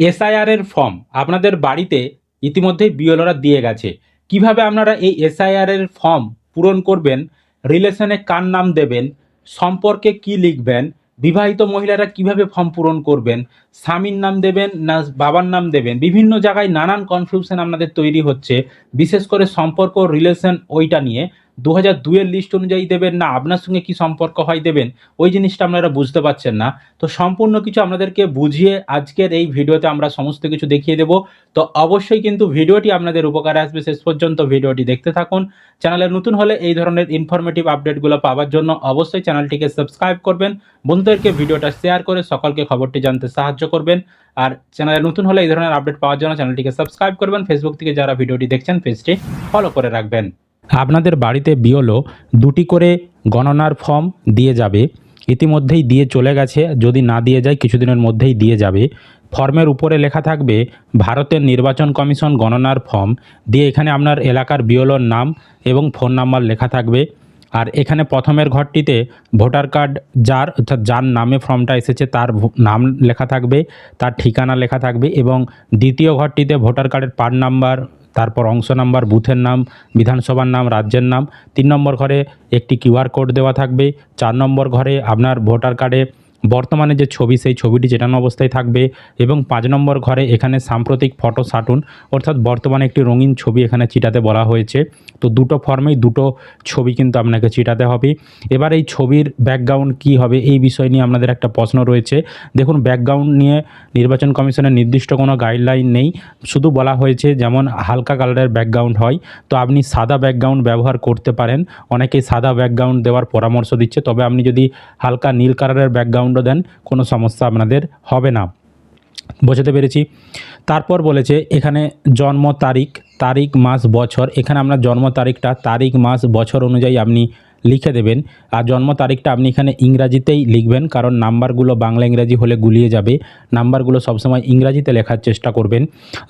SIR এর form আপনাদের বাড়িতে ইতিমধ্যেই বিএলওরা দিয়ে গেছে। কীভাবে আপনারা এই এসআইআর এর ফর্ম পূরণ করবেন রিলেশনে কার নাম দেবেন, সম্পর্কে কি লিখবেন, বিবাহিত মহিলারা কীভাবে ফর্ম পূরণ করবেন, স্বামীর নাম দেবেন না বাবার নাম দেবেন, বিভিন্ন জায়গায় নানান কনফিউশন আপনাদের তৈরি হচ্ছে। বিশেষ করে সম্পর্ক রিলেশন ওইটা নিয়ে দু হাজার দুয়ের লিস্ট অনুযায়ী দেবেন না, আপনার সঙ্গে কি সম্পর্ক হয় দেবেন, ওই জিনিসটা আপনারা বুঝতে পারছেন না। তো সম্পূর্ণ কিছু আপনাদেরকে বুঝিয়ে আজকের এই ভিডিওতে আমরা সমস্ত কিছু দেখিয়ে দেব। তো অবশ্যই কিন্তু ভিডিওটি আপনাদের উপকারে আসবে। শেষ পর্যন্ত ভিডিওটি দেখতে থাকুন। চ্যানেলে নতুন হলে এই ধরনের ইনফরমেটিভ আপডেটগুলো পাওয়ার জন্য অবশ্যই চ্যানেলটিকে সাবস্ক্রাইব করবেন। বন্ধুদেরকে ভিডিওটা শেয়ার করে সকলকে খবরটি জানতে সাহায্য করবেন। আর চ্যানেলে নতুন হলে এই ধরনের আপডেট পাওয়ার জন্য চ্যানেলটিকে সাবস্ক্রাইব করবেন। ফেসবুক থেকে যারা ভিডিওটি দেখছেন পেজটি ফলো করে রাখবেন। আপনাদের বাড়িতে বিওলো দুটি করে গণনার ফর্ম দিয়ে যাবে। ইতিমধ্যেই দিয়ে চলে গেছে, যদি না দিয়ে যায় কিছুদিনের মধ্যেই দিয়ে যাবে। ফর্মের উপরে লেখা থাকবে, ভারতের নির্বাচন কমিশন গণনার ফর্ম। দিয়ে এখানে আপনার এলাকার বিওলোর নাম এবং ফোন নাম্বার লেখা থাকবে। আর এখানে প্রথমের ঘরটিতে ভোটার কার্ড যার, অর্থাৎ যার নামে ফর্মটা এসেছে তার নাম লেখা থাকবে, তার ঠিকানা লেখা থাকবে এবং দ্বিতীয় ঘরটিতে ভোটার কার্ডের পার্ট নাম্বার তারপর অংশ নাম্বার, বুথের নাম, বিধানসভার নাম, রাজ্যের নাম। তিন নম্বর ঘরে একটি কিউআর কোড দেওয়া থাকবে। চার নম্বর ঘরে আপনার ভোটার কার্ডে বর্তমানে যে ছবি, সেই ছবিটি চেটানো অবস্থায় থাকবে এবং পাঁচ নম্বর ঘরে এখানে সাম্প্রতিক ফটো সাটুন, অর্থাৎ বর্তমানে একটি রঙিন ছবি এখানে চিটাতে বলা হয়েছে। তো দুটো ফর্মেই দুটো ছবি কিন্তু আপনাকে চিটাতে হবে। এবার এই ছবির ব্যাকগ্রাউন্ড কি হবে, এই বিষয় নিয়ে আপনাদের একটা প্রশ্ন রয়েছে। দেখুন ব্যাকগ্রাউন্ড নিয়ে নির্বাচন কমিশনের নির্দিষ্ট কোনো গাইডলাইন নেই। শুধু বলা হয়েছে যেমন হালকা কালারের ব্যাকগ্রাউন্ড হয়। তো আপনি সাদা ব্যাকগ্রাউন্ড ব্যবহার করতে পারেন। অনেকেই সাদা ব্যাকগ্রাউন্ড দেওয়ার পরামর্শ দিচ্ছে। তবে আপনি যদি হালকা নীল কালারের ব্যাকগ্রাউন্ডও দেন, কোনো সমস্যা আপনাদের হবে না। বোঝাতে পেরেছি। তারপর বলেছে, এখানে জন্ম তারিখ তারিখ, মাস, বছর। এখানে আমরা জন্ম তারিখটা, তারিখ, মাস, বছর অনুযায়ী আপনি লিখে দেবেন। আর জন্ম তারিখটা আপনি এখানে ইংরাজিতেই লিখবেন, কারণ নাম্বারগুলো বাংলা ইংরাজি হলে গুলিয়ে যাবে। নাম্বারগুলো সবসময় ইংরাজিতে লেখার চেষ্টা করবেন।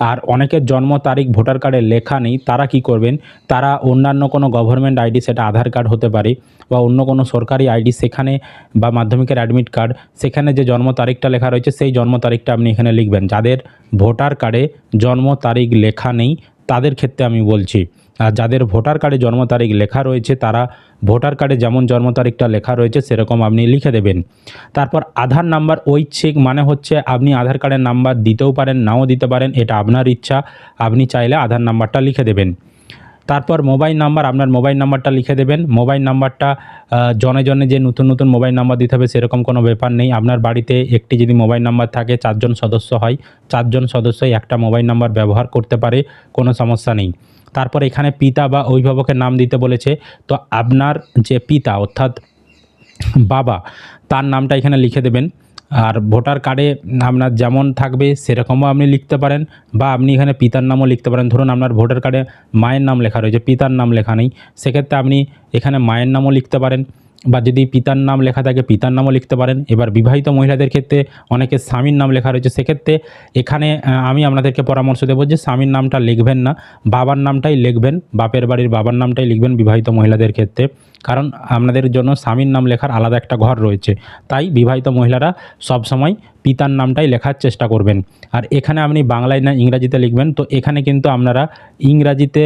আর অনেকের জন্ম তারিখ ভোটার কার্ডে লেখা নেই, তারা কি করবেন? তারা অন্যান্য কোনো গভর্নমেন্ট আইডি সেটা আধার কার্ড হতে পারে বা অন্য কোনো সরকারি আইডি সেখানে বা মাধ্যমিকের অ্যাডমিট কার্ড সেখানে যে জন্ম তারিখটা লেখা রয়েছে, সেই জন্ম তারিখটা আপনি এখানে লিখবেন। যাদের ভোটার কার্ডে জন্ম তারিখ লেখা নেই, তাদের ক্ষেত্রে আমি বলছি। আর যাদের ভোটার কার্ডে জন্ম তারিখ লেখা রয়েছে, তারা ভোটার কার্ডে যেমন জন্ম তারিখটা লেখা রয়েছে, সেরকম আপনি লিখে দেবেন। তারপর আধার নাম্বার ঐচ্ছিক মানে হচ্ছে আপনি আধার কার্ডের নাম্বার দিতেও পারেন, নাও দিতে পারেন, এটা আপনার ইচ্ছা, আপনি চাইলে আধার নাম্বারটা লিখে দেবেন। তারপর মোবাইল নাম্বার, আপনার মোবাইল নাম্বারটা লিখে দেবেন। মোবাইল নাম্বারটা জনে জনে যে নতুন নতুন মোবাইল নাম্বার দিতে হবে, সেরকম কোনো ব্যাপার নেই। আপনার বাড়িতে একটি যদি মোবাইল নাম্বার থাকে, চারজন সদস্য হয়, চারজন সদস্যই একটা মোবাইল নাম্বার ব্যবহার করতে পারে, কোনো সমস্যা নেই। তারপর এখানে পিতা বা অভিভাবকের নাম দিতে বলেছে। তো আপনার যে পিতা, অর্থাৎ বাবা, তার নামটা এখানে লিখে দেবেন। আর ভোটার কার্ডে আপনার যেমন থাকবে, সেরকমও আপনি লিখতে পারেন বা আপনি এখানে পিতার নামও লিখতে পারেন। ধরুন আপনার ভোটার কার্ডে মায়ের নাম লেখা রয়েছে, পিতার নাম লেখা নেই। সেক্ষেত্রে আপনি এখানে মায়ের নামও লিখতে পারেন। বা যদি পিতার নাম লেখা থাকে, পিতার নামও লিখতে পারেন। এবার বিবাহিত মহিলাদের ক্ষেত্রে অনেকে স্বামীর নাম লেখা রয়েছে। সেক্ষেত্রে এখানে আমি আপনাদেরকে পরামর্শ দেবো যে স্বামীর নামটা লিখবেন না, বাবার নামটাই লিখবেন, বাপের বাড়ির বাবার নামটাই লিখবেন বিবাহিত মহিলাদের ক্ষেত্রে। কারণ আপনাদের জন্য স্বামীর নাম লেখার আলাদা একটা ঘর রয়েছে। তাই বিবাহিত মহিলারা সবসময় পিতার নামটাই লেখার চেষ্টা করবেন। আর এখানে আপনি বাংলায় না ইংরাজিতে লিখবেন, তো এখানে কিন্তু আপনারা ইংরাজিতে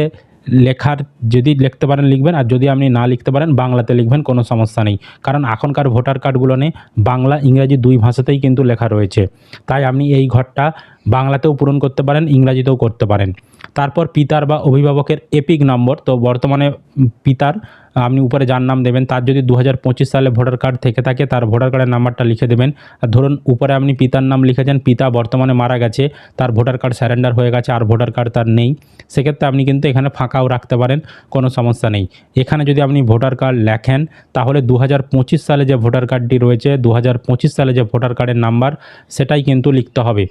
লেখার যদি লিখতে পারেন, লিখবেন। আর যদি আপনি না লিখতে পারেন, বাংলাতে লিখবেন, কোনো সমস্যা নেই। কারণ এখনকার ভোটার কার্ডগুলো নিয়ে বাংলা, ইংরাজি দুই ভাষাতেই কিন্তু লেখা রয়েছে। তাই আপনি এই ঘরটা বাংলাতেও পূরণ করতে পারেন, ইংরাজিতেও করতে পারেন। তারপর পিতার বা অভিভাবকের এপিক নম্বর। তো বর্তমানে পিতার, আপনি উপরে যার নাম দেবেন, তার যদি দু হাজার পঁচিশ সালে ভোটার কার্ড থেকে থাকে, তার ভোটার কার্ডের নাম্বারটা লিখে দেবেন। আর ধরুন, উপরে আপনি পিতার নাম লিখেছেন, পিতা বর্তমানে মারা গেছে, তার ভোটার কার্ড স্যারেন্ডার হয়ে গেছে, আর ভোটার কার্ড তার নেই, সেক্ষেত্রে আপনি কিন্তু এখানে ফাঁকাও রাখতে পারেন, কোনো সমস্যা নেই। এখানে যদি আপনি ভোটার কার্ড লেখেন, তাহলে দু হাজার পঁচিশ সালে যে ভোটার কার্ডটি রয়েছে দু হাজার পঁচিশ সালে যে ভোটার কার্ডের নাম্বার, সেটাই কিন্তু লিখতে হবে।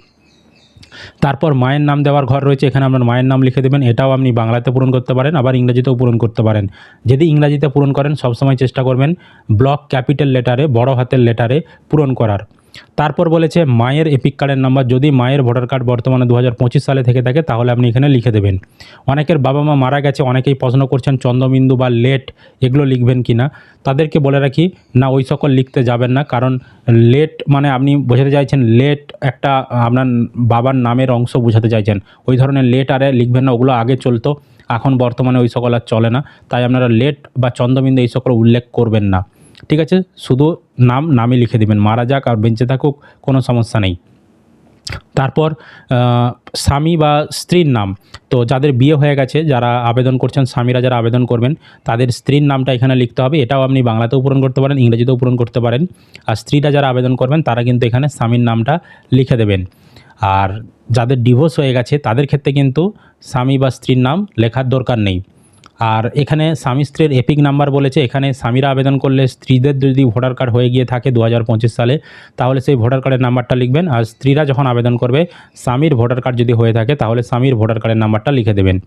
তারপর মায়ের নাম দেওয়ার ঘর রয়েছে, এখানে আপনার মায়ের নাম লিখে দেবেন, এটাও আপনি বাংলাতে পূরণ করতে পারেন, আবার ইংরাজিতেও পূরণ করতে পারেন। যদি ইংরাজিতে পূরণ করেন, সবসময় চেষ্টা করবেন, ব্লক ক্যাপিটাল লেটারে, বড় হাতের লেটারে পূরণ করার। তারপর বলেছে, মায়ের এপিক কার্ডের নাম্বার যদি মায়ের ভোটার কার্ড বর্তমানে দু হাজার পঁচিশ সালে থেকে থাকে, তাহলে আপনি এখানে লিখে দেবেন। অনেকের বাবা মা মারা গেছে, অনেকেই প্রশ্ন করছেন, চন্দ্রবিন্দু বা লেট এগুলো লিখবেন কি না তাদেরকে বলে রাখি, না, ওই সকল লিখতে যাবেন না, কারণ লেট মানে আপনি বোঝাতে চাইছেন লেট একটা আপনার বাবার নামের অংশ বোঝাতে চাইছেন। ওই ধরনের লেট আরে লিখবেন না, ওগুলো আগে চলতো, এখন বর্তমানে ওই সকল আর চলে না। তাই আপনারা লেট বা চন্দ্রবিন্দু এই সকল উল্লেখ করবেন না। ঠিক আছে? শুধু নাম নামে লিখে দেবেন। মারা যাক আর বেঁচে থাকুক, কোনো সমস্যা নেই। তারপর স্বামী বা স্ত্রীর নাম। তো যাদের বিয়ে হয়ে গেছে, যারা আবেদন করছেন, স্বামীরা যারা আবেদন করবেন, তাদের স্ত্রীর নামটা এখানে লিখতে হবে। এটাও আপনি বাংলাতেও পূরণ করতে পারেন, ইংরেজিতেও পূরণ করতে পারেন। আর স্ত্রীরা যারা আবেদন করবেন, তারা কিন্তু এখানে স্বামীর নামটা লিখে দেবেন। আর যাদের ডিভোর্স হয়ে গেছে, তাদের ক্ষেত্রে কিন্তু স্বামী বা স্ত্রীর নাম লেখার দরকার নেই। আর এখানে স্বামী স্ত্রীর এপিক নাম্বার বলেছে, এখানে স্বামীরা আবেদন করলে স্ত্রীদের যদি ভোটার কার্ড হয়ে গিয়ে থাকে দু হাজার পঁচিশ সালে, তাহলে সেই ভোটার কার্ডের নাম্বারটা লিখবেন। আর স্ত্রীরা যখন আবেদন করবে, স্বামীর ভোটার কার্ড যদি হয়ে থাকে, তাহলে স্বামীর ভোটার কার্ডের নাম্বারটা লিখে দেবেন।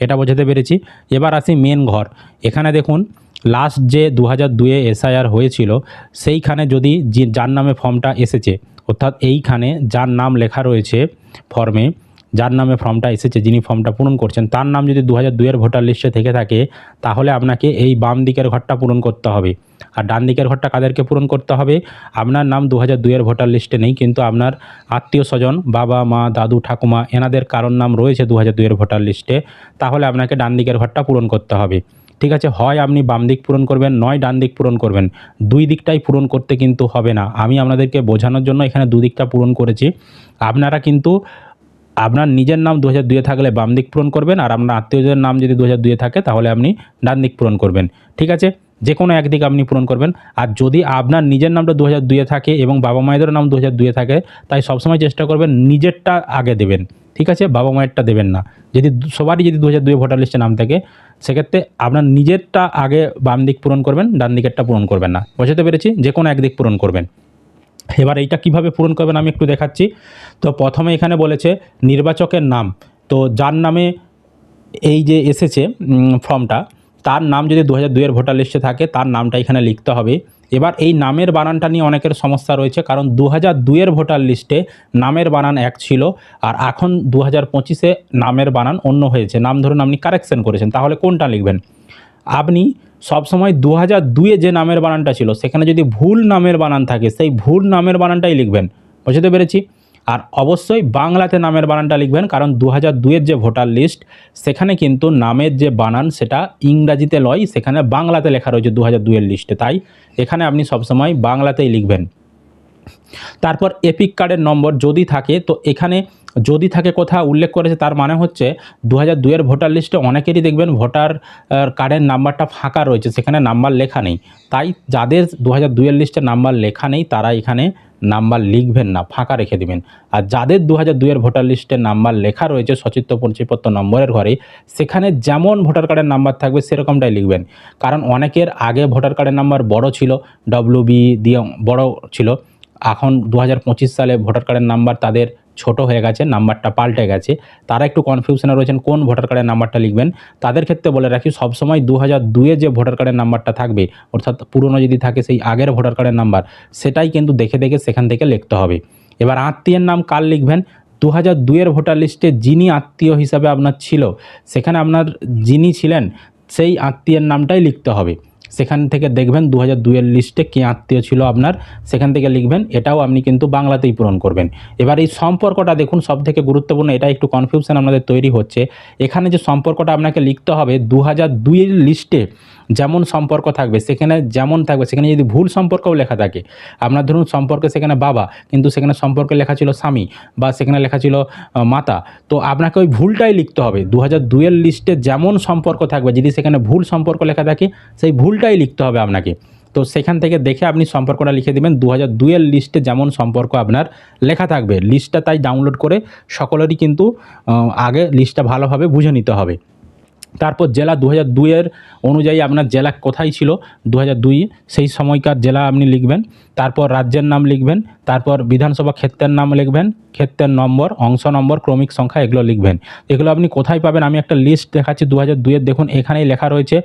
এটা বোঝাতে পেরেছি। এবার আসি মেন ঘর। এখানে দেখুন লাস্ট যে দু হাজার দুয়ে এসআইআর হয়েছিল, সেইখানে যদি যার নামে ফর্মটা এসেছে, অর্থাৎ এইখানে যার নাম লেখা রয়েছে ফর্মে যার নামে ফর্মটা এসেছে, যিনি ফর্মটা পূরণ করছেন, তার নাম যদি দু হাজার দুইয়ের ভোটার লিস্টে থেকে থাকে, তাহলে আপনাকে এই বাম দিকের ঘরটা পূরণ করতে হবে। আর ডান দিকের ঘরটা কাদেরকে পূরণ করতে হবে? আপনার নাম দু হাজার দুইয়ের ভোটার লিস্টে নেই, কিন্তু আপনার আত্মীয় স্বজন, বাবা, মা, দাদু, ঠাকুমা, এনাদের কারোর নাম রয়েছে দু হাজার ভোটার লিস্টে, তাহলে আপনাকে ডান দিকের ঘরটা পূরণ করতে হবে। ঠিক আছে, হয় আপনি বাম দিক পূরণ করবেন, নয় ডান দিক পূরণ করবেন। দুই দিকটাই পূরণ করতে কিন্তু হবে না। আমি আপনাদেরকে বোঝানোর জন্য এখানে দুদিকটা পূরণ করেছি। আপনারা কিন্তু আপনার নিজের নাম দু হাজার দুয়ে থাকলে বাম দিক পূরণ করবেন আর আপনার আত্মীয়দের নাম যদি দু হাজার দুয়ে থাকে তাহলে আপনি ডান দিক পূরণ করবেন। ঠিক আছে? যে কোনো একদিক আপনি পূরণ করবেন। আর যদি আপনার নিজের নামটা দু হাজার দুয়ে থাকে এবং বাবা মায়েদের নাম দু হাজার দুয়ে থাকে, তাই সবসময় চেষ্টা করবেন নিজেরটা আগে দেবেন। ঠিক আছে? বাবা মায়েরটা দেবেন না। যদি সবারই যদি দু হাজার দুয়ে ভোটার লিস্টে নাম থাকে, সেক্ষেত্রে আপনার নিজেরটা আগে বাম দিক পূরণ করবেন, ডান দিকেরটা পূরণ করবেন না। বোঝাতে পেরেছি? যে কোনো একদিক পূরণ করবেন। এবার এইটা কীভাবে পূরণ করবেন আমি একটু দেখাচ্ছি। তো প্রথমে এখানে বলেছে নির্বাচকের নাম। তো যার নামে এই যে এসেছে ফর্মটা, তার নাম যদি দু হাজার দুইয়ের ভোটার লিস্টে থাকে, তার নামটা এখানে লিখতে হবে। এবার এই নামের বানানটা নিয়ে অনেকের সমস্যা রয়েছে, কারণ দু হাজার দুইয়ের ভোটার লিস্টে নামের বানান এক ছিল, আর এখন দু হাজার পঁচিশে নামের বানান অন্য হয়েছে। নাম ধরুন আপনি কারেকশন করেছেন, তাহলে কোনটা লিখবেন? আপনি সবসময় দু হাজার দুয়ে যে নামের বানানটা ছিল, সেখানে যদি ভুল নামের বানান থাকে, সেই ভুল নামের বানানটাই লিখবেন। বুঝতে পেরেছি? আর অবশ্যই বাংলাতে নামের বানানটা লিখবেন, কারণ দু হাজার দুয়ের যে ভোটার লিস্ট, সেখানে কিন্তু নামের যে বানান, সেটা ইংরাজিতে লয়, সেখানে বাংলাতে লেখা রয়েছে দু হাজার দুয়ের লিস্টে। তাই এখানে আপনি সবসময় বাংলাতেই লিখবেন। তারপর এপিক কার্ডের নম্বর যদি থাকে, তো এখানে যদি থাকে কোথাও উল্লেখ করেছে, তার মানে হচ্ছে দু হাজার দুইয়ের ভোটার লিস্টে অনেকেরই দেখবেন ভোটার কার্ডের নাম্বারটা ফাঁকা রয়েছে, সেখানে নাম্বার লেখা নেই। তাই যাদের দু হাজার দুইয়ের লিস্টে নাম্বার লেখা নেই, তারা এখানে নাম্বার লিখবেন না, ফাঁকা রেখে দিবেন। আর যাদের দু হাজার দুইয়ের ভোটার লিস্টে নাম্বার লেখা রয়েছে, সচিত্র পরিচয়পত্র নম্বরের ঘরে, সেখানে যেমন ভোটার কার্ডের নাম্বার থাকবে, সেরকমটাই লিখবেন। কারণ অনেকের আগে ভোটার কার্ডের নাম্বার বড় ছিল ডব্লিউ বি দিয়ে বড় ছিল। এখন দু হাজার পঁচিশ সালে ভোটার কার্ডের নাম্বার তাদের ছোট হয়ে গেছে, নাম্বারটা পাল্টে গেছে। তারা একটু কনফিউশনে রয়েছেন, কোন ভোটার কার্ডের নাম্বারটা লিখবেন? তাদের ক্ষেত্রে বলে রাখি, সবসময় দু হাজার দুয়ে যে ভোটার কার্ডের নাম্বারটা থাকবে, অর্থাৎ পুরনো যদি থাকে সেই আগের ভোটার কার্ডের নাম্বার, সেটাই কিন্তু দেখে দেখে সেখান থেকে লিখতে হবে। এবার আত্মীয়ের নাম কার লিখবেন? দু হাজার দুইয়ের ভোটার লিস্টে যিনি আত্মীয় হিসাবে আপনার ছিল, সেখানে আপনার যিনি ছিলেন, সেই আত্মীয়ের নামটাই লিখতে হবে। সেখান থেকে দেখবেন দু হাজার দুইয়ের লিস্টে কে আত্মীয় ছিল আপনার, সেখান থেকে লিখবেন, এটাও আপনি কিন্তু বাংলাতেই পূরণ করবেন। এবার এই সম্পর্কটা দেখুন সব থেকে গুরুত্বপূর্ণ, এটা একটু কনফিউশন আপনাদের তৈরি হচ্ছে। এখানে যে সম্পর্কটা আপনাকে লিখতে হবে দু হাজার দুইয়ের লিস্টে যেমন সম্পর্ক থাকবে, সেখানে যেমন থাকবে, সেখানে যদি ভুল সম্পর্কও লেখা থাকে, আপনার ধরুন সম্পর্কে সেখানে বাবা, কিন্তু সেখানে সম্পর্কে লেখা ছিল স্বামী বা সেখানে লেখা ছিল মাতা, তো আপনাকে ওই ভুলটাই লিখতে হবে। দু হাজার দুইয়ের লিস্টে যেমন সম্পর্ক থাকবে, যদি সেখানে ভুল সম্পর্ক লেখা থাকে, সেই ভুলটাই লিখতে হবে আপনাকে। তো সেখান থেকে দেখে আপনি সম্পর্কটা লিখে দেবেন দু হাজার দুইয়ের লিস্টে যেমন সম্পর্ক আপনার লেখা থাকবে। লিস্টটা তাই ডাউনলোড করে সকলেরই কিন্তু আগে লিস্টটা ভালোভাবে বুঝে নিতে হবে। তারপর জেলা দু হাজার দুইয়ের অনুযায়ী আপনার জেলা কোথায় ছিল? দু হাজার দুই, সেই সময়কার জেলা আপনি লিখবেন। তারপর রাজ্যের নাম লিখবেন, তারপর বিধানসভা ক্ষেত্রের নাম লিখবেন, ক্ষেত্রের নম্বর, অংশ নম্বর, ক্রমিক সংখ্যা এগুলো লিখবেন। এগুলো আপনি কোথায় পাবেন? আমি একটা লিস্ট দেখাচ্ছি দু হাজার দুইয়ের, দেখুন এখানেই লেখা রয়েছে,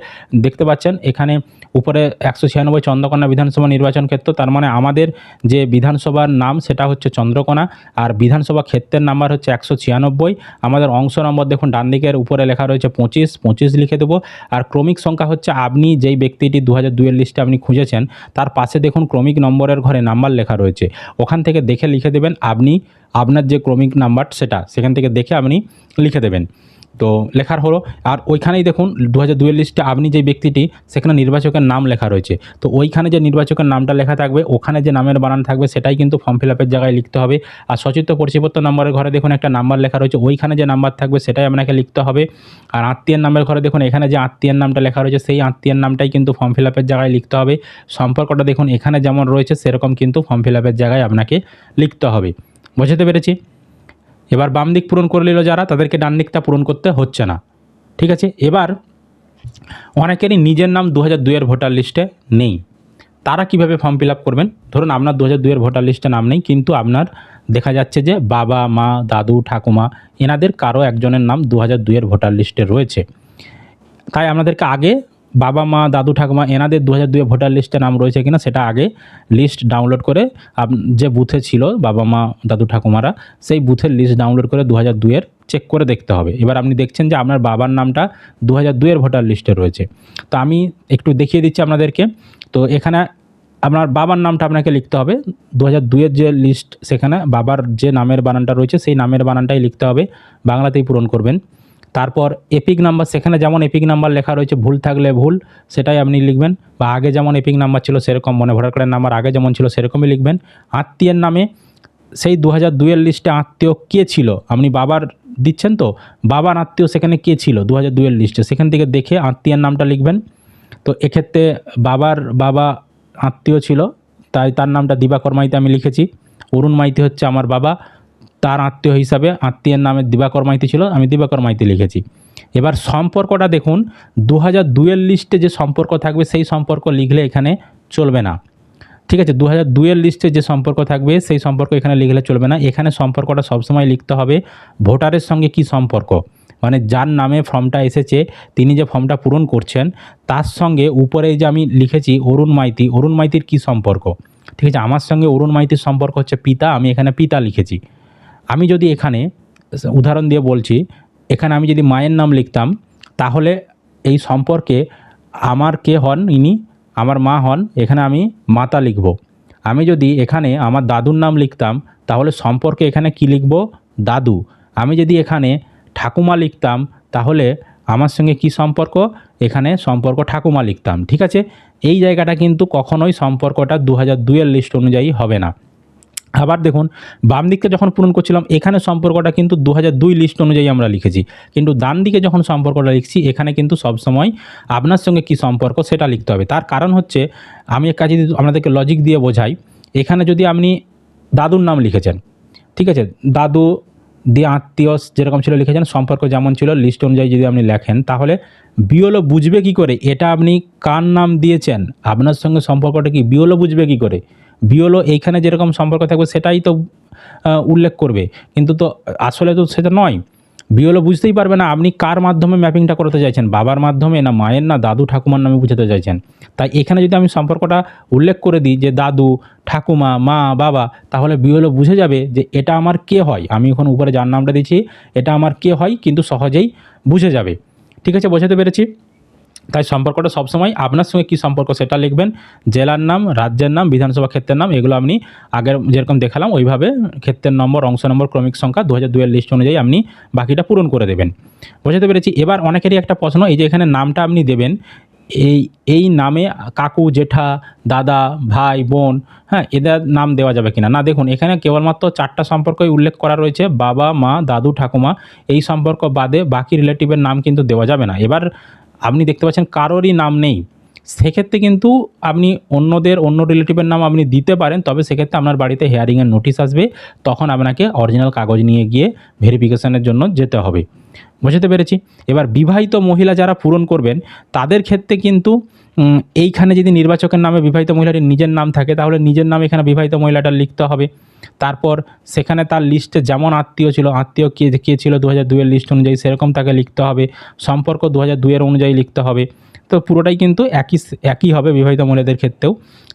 দেখতে পাচ্ছেন? এখানে উপরে একশো ছিয়ানব্বই চন্দ্রকোনা বিধানসভা নির্বাচন ক্ষেত্র, তার মানে আমাদের যে বিধানসভার নাম সেটা হচ্ছে চন্দ্রকোনা, আর বিধানসভা ক্ষেত্রের নাম্বার হচ্ছে একশো ছিয়ানব্বই। আমাদের অংশ নম্বর দেখুন, ডান দিকের উপরে লেখা রয়েছে পঁচিশ পঁচিশ লিখে দেবো, আর ক্রমিক সংখ্যা হচ্ছে আপনি যেই ব্যক্তিটি দু হাজার দুইয়ের লিস্টে আপনি খুঁজেছেন, তার পাশে দেখুন ক্রমিক নম্বরের ঘরে নাম্বার লেখা রয়েছে। ওখান থেকে দেখে লিখে দেবেন, আপনি আপনার যে ক্রমিক নাম্বার সেটা, সেখান থেকে দেখে আপনি লিখে দেবেন। তো লেখার হলো। আর ওইখানেই দেখুন দু হাজার দুয়ের লিস্টে আপনি যে ব্যক্তিটি, সেখানে নির্বাচকের নাম লেখা রয়েছে। তো ওইখানে যে নির্বাচকের নামটা লেখা থাকবে, ওখানে যে নামের বানান থাকবে, সেটাই কিন্তু ফর্ম ফিল আপের জায়গায় লিখতে হবে। আর সচিত্র পরিচয়পত্র নম্বরের ঘরে দেখুন, একটা নাম্বার লেখা রয়েছে। ওইখানে যে নাম্বার থাকবে, সেটাই আপনাকে লিখতে হবে। আর আত্মীয়ের নামের ঘরে দেখুন, এখানে যে আত্মীয়ের নামটা লেখা রয়েছে, সেই আত্মীয়ের নামটাই কিন্তু ফর্ম ফিল আপের জায়গায় লিখতে হবে। সম্পর্কটা দেখুন, এখানে যেমন রয়েছে, সেরকম কিন্তু ফর্ম ফিল আপের জায়গায় আপনাকে লিখতে হবে। বুঝতে পেরেছি? এবার বাম দিক পূরণ করে নিল যারা, তাদেরকে ডান দিকটা পূরণ করতে হচ্ছে না। ঠিক আছে? এবার অনেকেরই নিজের নাম দু হাজার দুইয়ের ভোটার লিস্টে নেই। তারা কীভাবে ফর্ম ফিল আপ করবেন? ধরুন আপনার দু হাজার দুইয়ের ভোটার লিস্টে নাম নেই, কিন্তু আপনার দেখা যাচ্ছে যে বাবা, মা, দাদু, ঠাকুমা এনাদের কারও একজনের নাম দু হাজার দুইয়ের ভোটার লিস্টে রয়েছে। তাই আপনাদেরকে আগে বাবা মা, দাদু, ঠাকুমা এনাদের দু হাজার দুয়ে ভোটার লিস্টে নাম রয়েছে কিনা সেটা আগে লিস্ট ডাউনলোড করে যে বুথে ছিল বাবা মা, দাদু, ঠাকুমারা, সেই বুথের লিস্ট ডাউনলোড করে দু হাজার দুয়ের চেক করে দেখতে হবে। এবার আপনি দেখছেন যে আপনার বাবার নামটা দু হাজার দুয়ের ভোটার লিস্টে রয়েছে। তো আমি একটু দেখিয়ে দিচ্ছি আপনাদেরকে। তো এখানে আপনার বাবার নামটা আপনাকে লিখতে হবে। দু হাজার দুইয়ের যে লিস্ট সেখানে বাবার যে নামের বানানটা রয়েছে, সেই নামের বানানটাই লিখতে হবে। বাংলাতেই পূরণ করবেন। তারপর এপিক নাম্বার সেখানে যেমন এপিক নাম্বার লেখা রয়েছে, ভুল থাকলে ভুল, সেটাই আপনি লিখবেন। বা আগে যেমন এপিক নাম্বার ছিল সেরকম, মনে ভোটার কার্ডের নাম্বার আগে যেমন ছিল সেরকমই লিখবেন। আত্মীয়ের নামে, সেই দু হাজার দুইয়ের লিস্টে আত্মীয় কে ছিল? আপনি বাবার দিচ্ছেন তো? বাবার আত্মীয় সেখানে কে ছিল দু হাজার দুইয়ের লিস্টে সেখান থেকে দেখে আত্মীয়ের নামটা লিখবেন। তো এক্ষেত্রে বাবার বাবা আত্মীয় ছিল, তাই তার নামটা দিবাকর মাইতে আমি লিখেছি। অরুণ মাইতি হচ্ছে আমার বাবা। তার আত্মীয় হিসাবে আত্মীয়ের নামে দিবাকর মাইতি ছিল, আমি দিবাকর মাইতি লিখেছি। এবার সম্পর্কটা দেখুন দু হাজার দুয়ের লিস্টে যে সম্পর্ক থাকবে, সেই সম্পর্ক লিখলে এখানে চলবে না। ঠিক আছে দু হাজার দুয়ের লিস্টে যে সম্পর্ক থাকবে, সেই সম্পর্ক এখানে লিখলে চলবে না। এখানে সম্পর্কটা সবসময় লিখতে হবে, ভোটারের সঙ্গে কি সম্পর্ক? মানে যার নামে ফর্মটা এসেছে, তিনি যে ফর্মটা পূরণ করছেন, তার সঙ্গে উপরে যে আমি লিখেছি, অরুণ মাইতি, অরুণ মাইতির কি সম্পর্ক? ঠিক আছে, আমার সঙ্গে অরুণ মাইতির সম্পর্ক হচ্ছে পিতা, আমি এখানে পিতা লিখেছি। আমি যদি এখানে উদাহরণ দিয়ে বলছি, এখানে আমি যদি মায়ের নাম লিখতাম, তাহলে এই সম্পর্কে আমার কে হন ইনি? আমার মা হন, এখানে আমি মাতা লিখব। আমি যদি এখানে আমার দাদুর নাম লিখতাম, তাহলে সম্পর্কে এখানে কি লিখব? দাদু। আমি যদি এখানে ঠাকুমা লিখতাম, তাহলে আমার সঙ্গে কি সম্পর্ক? এখানে সম্পর্ক ঠাকুমা লিখতাম, ঠিক আছে? এই জায়গাটা কিন্তু কখনোই সম্পর্কটা দু হাজার দুইয়ের লিস্ট অনুযায়ী হবে না। আবার দেখুন, বাম দিকটা যখন পূরণ করছিলাম, এখানে সম্পর্কটা কিন্তু দু হাজার দুই লিস্ট অনুযায়ী আমরা লিখেছি। কিন্তু ডান দিকে যখন সম্পর্কটা লিখছি, এখানে কিন্তু সবসময় আপনার সঙ্গে কি সম্পর্ক সেটা লিখতে হবে। তার কারণ হচ্ছে, আমি এক যদি আপনাদেরকে লজিক দিয়ে বোঝাই, এখানে যদি আপনি দাদুর নাম লিখেছেন, ঠিক আছে? দাদু দিয়ে আত্মীয় যেরকম ছিল লিখেছেন, সম্পর্ক যেমন ছিল, লিস্ট অনুযায়ী যদি আপনি লেখেন, তাহলে বিওলো বুঝবে কি করে? এটা আপনি কার নাম দিয়েছেন? আপনার সঙ্গে সম্পর্কটা কি? বিওলো বুঝবে কি করে? বিওলো এইখানে যেরকম সম্পর্ক থাকবে, সেটাই তো উল্লেখ করবে। কিন্তু তো, আসলে তো সেটা নয়। বিওলো বুঝতেই পারবে না, আপনি কার মাধ্যমে ম্যাপিংটা করতে চাইছেন? বাবার মাধ্যমে না মায়ের না দাদু ঠাকুমার নামে বুঝাতে চাইছেন? তাই এখানে যদি আমি সম্পর্কটা উল্লেখ করে দিই যে দাদু, ঠাকুমা, মা, বাবা, তাহলে বিওলো বুঝে যাবে যে এটা আমার কে হয়? আমি এখন উপরে যার নামটা দিচ্ছি, এটা আমার কে হয়? কিন্তু সহজেই বুঝে যাবে। ঠিক আছে, বোঝাতে পেরেছি? তাই সম্পর্কটা সবসময় আপনার সঙ্গে কী সম্পর্ক সেটা লিখবেন। জেলার নাম, রাজ্যের নাম, বিধানসভা ক্ষেত্রের নাম, এগুলো আপনি আগের যেরকম দেখালাম, ওইভাবে ক্ষেত্রের নম্বর, অংশ নম্বর, ক্রমিক সংখ্যা দু হাজার লিস্ট অনুযায়ী আপনি বাকিটা পূরণ করে দেবেন। বোঝাতে পেরেছি? এবার অনেকেরই একটা প্রশ্ন, এই যে এখানে নামটা আপনি দেবেন, এই এই নামে কাকু, জেঠা, দাদা, ভাই, বোন হ্যাঁ এদের নাম দেওয়া যাবে কিনা? না, দেখুন, এখানে কেবলমাত্র চারটা সম্পর্কই উল্লেখ করা রয়েছে, বাবা, মা, দাদু, ঠাকুমা, এই সম্পর্ক বাদে বাকি রিলেটিভের নাম কিন্তু দেওয়া যাবে না। এবার আপনি দেখতে পাচ্ছেন কারোরই নাম নেই। সেক্ষেত্রে কিন্তু আপনি অন্যদের, অন্য রিলেটিভের নাম আপনি দিতে পারেন, তবে সেক্ষেত্রে আপনার বাড়িতে হেয়ারিংয়ের নোটিশ আসবে। তখন আপনাকে অরিজিনাল কাগজ নিয়ে গিয়ে ভেরিফিকেশানের জন্য যেতে হবে। বুঝতে পেরেছি। এবার বিবাহিত মহিলা যারা পূরণ করবেন, তাদের ক্ষেত্রে কিন্তু এইখানে যদি নির্বাচকের নামে বিবাহিত মহিলাটির নিজের নাম থাকে, তাহলে নিজের নামে এখানে বিবাহিত মহিলাটা লিখতে হবে। তারপর সেখানে তার লিস্টে যেমন আত্মীয় ছিল, আত্মীয় কে কে ছিল দু হাজার দুয়ের লিস্ট অনুযায়ী সেরকম তাকে লিখতে হবে। সম্পর্ক দু হাজার দুইয়ের অনুযায়ী লিখতে হবে। তো পুরোটাই কিন্তু একই একই হবে বিবাহিত মহিলাদের ক্ষেত্রেও।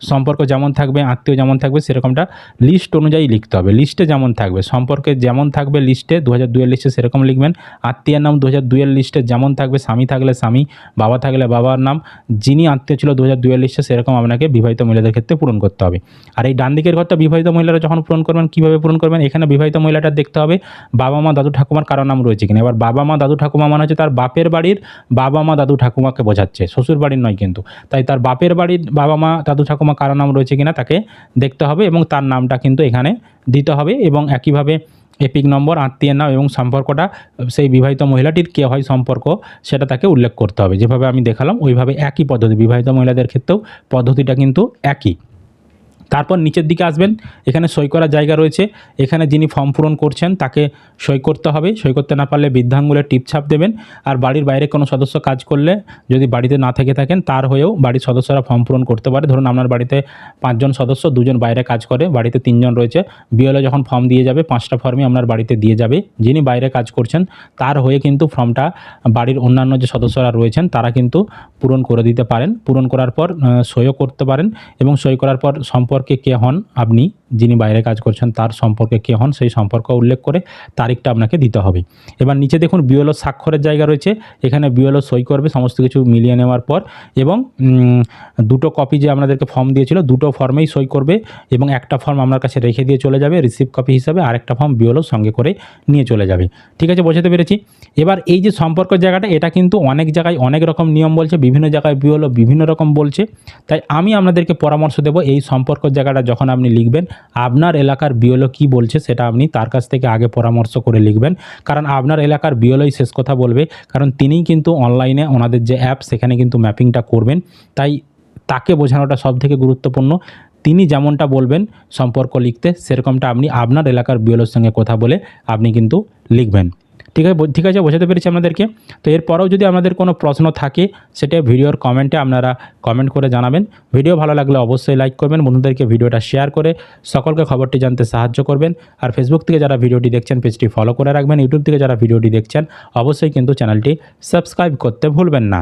সম্পর্ক যেমন থাকবে, আত্মীয় যেমন থাকবে, সেরকমটা লিস্ট অনুযায়ী লিখতে হবে। লিস্টে যেমন থাকবে, সম্পর্কে যেমন থাকবে লিস্টে দু হাজার দুইয়ের লিস্টে সেরকম লিখবেন। আত্মীয়ের নাম দু হাজার দুইয়ের লিস্টে যেমন থাকবে, স্বামী থাকলে স্বামী, বাবা থাকলে বাবার নাম, যিনি আত্মীয় ছিল দু হাজার দুইয়ের লিস্টে সেরকম আপনাকে বিবাহিত মহিলাদের ক্ষেত্রে পূরণ করতে হবে। আর এই ডান দিকের ঘরটা বিবাহিত মহিলারা যখন পূরণ করবেন, কীভাবে পূরণ করবেন? এখানে বিবাহিত মহিলাটা দেখতে হবে, বাবা মা, দাদু, ঠাকুমার কারও নাম রয়েছে কিনা? এবার বাবা মা, দাদু, ঠাকুমা মানে হচ্ছে তার বাপের বাড়ির বাবা মা, দাদু, ঠাকুমাকে বোঝাচ্ছে। শ্বশুর বাড়ির নয় কিন্তু। তাই তার বাপের বাড়ির বাবা মা দাদু ঠাকুমা কারও নাম রয়েছে কিনা তাকে দেখতে হবে এবং তার নামটা কিন্তু এখানে দিতে হবে এবং একইভাবে এপিক নম্বর, আত্মীয়ের নাম এবং সম্পর্কটা, সেই বিবাহিত মহিলাটির কে হয় সম্পর্ক, সেটা তাকে উল্লেখ করতে হবে। যেভাবে আমি দেখালাম, ওইভাবে একই পদ্ধতি, বিবাহিত মহিলাদের ক্ষেত্রেও পদ্ধতিটা কিন্তু একই। তারপর নিচের দিকে আসবেন, এখানে সই করার জায়গা রয়েছে, এখানে যিনি ফর্ম পূরণ করছেন তাকে সই করতে হবে, সই করতে না পারলে বৃদ্ধাঙ্গুলের টিপছাপ দেবেন, আর বাড়ির বাইরে কোনো সদস্য কাজ করলে যদি বাড়িতে না থেকে থাকেন তার হয়েও বাড়ির সদস্যরা ফর্ম পূরণ করতে পারে। ধরুন আপনার বাড়িতে পাঁচজন সদস্য, দুজন বাইরে কাজ করে, বাড়িতে তিনজন রয়েছে, বিএলও যখন ফর্ম দিয়ে যাবে, পাঁচটা ফর্মই আপনার বাড়িতে দিয়ে যাবে, যিনি বাইরে কাজ করছেন তার হয়ে কিন্তু ফর্মটা বাড়ির অন্যান্য যে সদস্যরা রয়েছেন তারা কিন্তু পূরণ করে দিতে পারেন, পূরণ করার পর সইও করতে পারেন এবং সই করার পর সম্পর্কে কে হন আপনি, যিনি বাইরে কাজ করছেন, তার সম্পর্কে কে হন, সেই সম্পর্ক উল্লেখ করে তারিখটা আপনাকে দিতে হবে। এবার নিচে দেখুন বিওলো স্বাক্ষরের জায়গা রয়েছে। এখানে বিওলো সই করবে, সমস্ত কিছু মিলিয়ে নেওয়ার পর এবং দুটো কপি যে আপনাদেরকে ফর্ম দিয়েছিল, দুটো ফর্মেই সই করবে এবং একটা ফর্ম আপনার কাছে রেখে দিয়ে চলে যাবে রিসিভ কপি হিসাবে, আরেকটা ফর্ম বিওলো সঙ্গে করে নিয়ে চলে যাবে। ঠিক আছে, বোঝাতে পেরেছি? এবার এই যে সম্পর্কের জায়গাটা, এটা কিন্তু অনেক জায়গায় অনেক রকম নিয়ম বলছে, বিভিন্ন জায়গায় বিওলো বিভিন্ন রকম বলছে। তাই আমি আপনাদেরকে পরামর্শ দেব, এই সম্পর্কের জায়গাটা যখন আপনি লিখবেন, আপনার এলাকার বিওলো কি বলছে সেটা আপনি তার কাছ থেকে আগে পরামর্শ করে লিখবেন। কারণ আপনার এলাকার বিওলোই শেষ কথা বলবে, কারণ তিনিই কিন্তু অনলাইনে ওনাদের যে অ্যাপ সেখানে কিন্তু ম্যাপিংটা করবেন। তাই তাকে বোঝানোটা সব থেকে গুরুত্বপূর্ণ। তিনি যেমনটা বলবেন, সম্পর্ক লিখতে, সেরকমটা আপনি আপনার এলাকার বিওলোর সঙ্গে কথা বলে আপনি কিন্তু লিখবেন। ঠিক আছে ঠিক আছে, বোঝাতে পেরেছি আপনাদেরকে। তো এরপরেও যদি আমাদের কোনো প্রশ্ন থাকে, সেটা ভিডিওর কমেন্টে আপনারা কমেন্ট করে জানাবেন। ভিডিও ভালো লাগলে অবশ্যই লাইক করবেন, বন্ধুদেরকে ভিডিওটা শেয়ার করে সকলকে খবরটি জানতে সাহায্য করবেন। আর ফেসবুক থেকে যারা ভিডিওটি দেখছেন, পেজটি ফলো করে রাখবেন। ইউটিউব থেকে যারা ভিডিওটি দেখছেন, অবশ্যই কিন্তু চ্যানেলটি সাবস্ক্রাইব করতে ভুলবেন না।